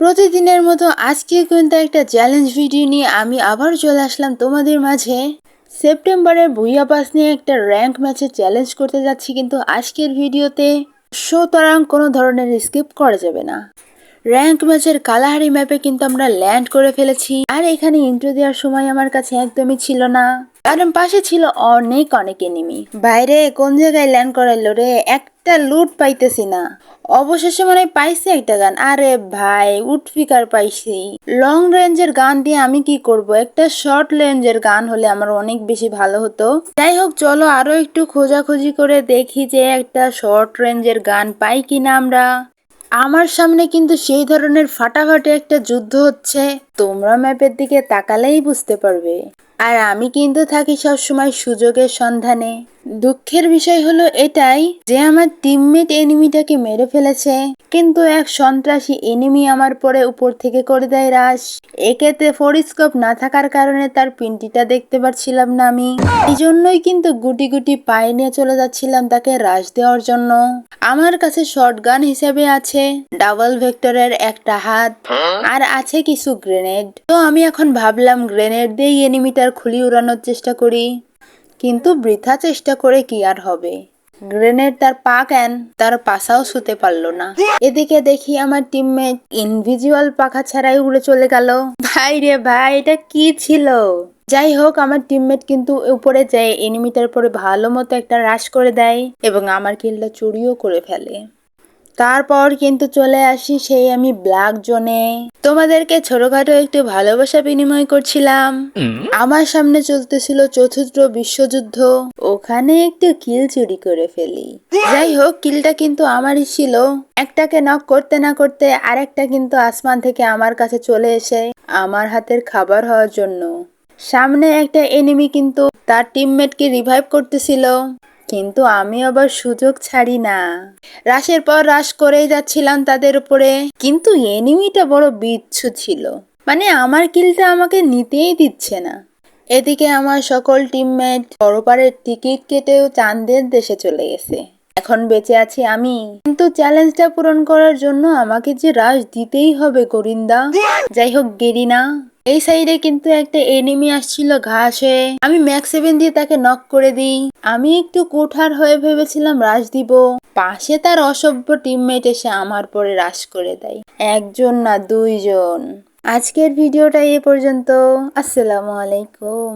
প্রতিদিনের মতো আজকে কিন্তু একটা চ্যালেঞ্জ ভিডিও নিয়ে আমি আবার চলে আসলাম তোমাদের মাঝে। সেপ্টেম্বরের ভুইয়া পাস নিয়ে একটা র্যাঙ্ক ম্যাচে চ্যালেঞ্জ করতে যাচ্ছি কিন্তু আজকের ভিডিওতে সুতরাং কোনো ধরনের স্কিপ করা যাবে না। র্যাঙ্ক ম্যাচের কালাহারি ম্যাপে কিন্তু আমরা ল্যান্ড করে ফেলেছি। আর এখানে ইন্ট্রো দেওয়ার সময় আমার কাছে একদমই ছিল না। কারণ পাশে ছিল অনেক অনেক এনিমি বাইরে কোন জায়গায় ল্যান্ড করাইলো রে? একটা লুট পাইতেছি না। অবশেষে মানে পাইছি একটা গান আরে ভাই উঠফিকার পাইছি? লং রেঞ্জের গান দিয়ে আমি কি করব? একটা শর্ট রেঞ্জের গান হলে আমার অনেক বেশি ভালো হতো। যাই হোক, চলো আরও একটু খোঁজাখুঁজি করে দেখি যে একটা শর্ট রেঞ্জের গান পাই কিনা আমরা। আমার সামনে কিন্তু সেই ধরনের ফাটাফাটি একটা যুদ্ধ হচ্ছে। তোমরা ম্যাপের দিকে তাকালেই বুঝতে পারবে। আর আমি কিন্তু থাকি সবসময় সুযোগের সন্ধানে। দুঃখের বিষয় হলো এটাই যে আমার টিমমেট এনিমিটাকে মেরে ফেলেছে। কিন্তু এক সন্ত্রাসী এনিমি আমার পরে উপর থেকে করে দেয় রাশ। একেতে ফোরিস্কোপ না থাকার কারণে তার পিন্টিটা দেখতে পাচ্ছিলাম না আমি। এই জন্যই কিন্তু গুটি গুটি পায়ে নিয়ে চলে যাচ্ছিলাম তাকে রাশ দেওয়ার জন্য। আমার কাছে শর্টগান হিসেবে আছে ডাবল ভেক্টরের একটা হাত, আর আছে কিছু গ্রেনেড তো আমি এখন ভাবলাম গ্রেনেড দিয়ে এনিমিটার খুলি উড়ানোর চেষ্টা করি। কিন্তু বৃথা চেষ্টা করে কি আর হবে? গ্রেনেড তার পা কেন? তার পাশাও শুতে পারল না। এদিকে দেখি আমার টিমমেট ইনভিজুয়াল পাখা ছাড়াই উড়ে চলে গেল। ভাই রে ভাই, এটা কি ছিল? যাই হোক, আমার টিমমেট কিন্তু উপরে যায় এনিমিটার পরে ভালো মতো একটা রাশ করে দেয় এবং আমার কিলটা চুরিও করে ফেলে। তারপর কিন্তু চলে আসি সেই আমি ব্ল্যাক জোনে। তোমাদেরকে ছোটখাটো একটু ভালোবাসা বিনিময় করছিলাম। আমার সামনে চলতেছিল চতুর্থ বিশ্বযুদ্ধ। ওখানে একটু কিল চুরি করে ফেলি। যাই হোক কিলটা কিন্তু আমারই ছিল। একটাকে নক করতে না করতে আরেকটা কিন্তু আসমান থেকে আমার কাছে চলে এসে আমার হাতের খাবার হওয়ার জন্য। সামনে একটা এনিমি কিন্তু তার টিমমেটকে রিভাইভ করতেছিল। কিন্তু আমি আবার সুযোগ ছাড়ি না। রাশের পর রাশ করেই যাচ্ছিলাম তাদের উপরে। কিন্তু এনিমিটা বড় বিচ্ছু ছিল। মানে আমার কিলটা আমাকে নিতেই দিচ্ছে না। এদিকে আমার সকল টিমমেট পরপারের টিকিট কেটেও চাঁদের দেশে চলে গেছে। এখন বেঁচে আছি আমি। কিন্তু চ্যালেঞ্জটা পূরণ করার জন্য আমাকে যে রাশ দিতেই হবে, গরিন্দা। যাই হোক, গেরিনা। এই সাইডে কিন্তু একটা এনিমি আসছিল ঘাসে। আমি ম্যাক্স সেভেন দিয়ে তাকে নক করে দিই। আমি একটু কুঠার হয়ে ভেবেছিলাম রাশ দিব। পাশে তার অসভ্য টিমমেট এসে আমার পরে রাশ করে দেয়। একজন না দুইজন। আজকের ভিডিওটা এ পর্যন্ত। আসসালামু আলাইকুম।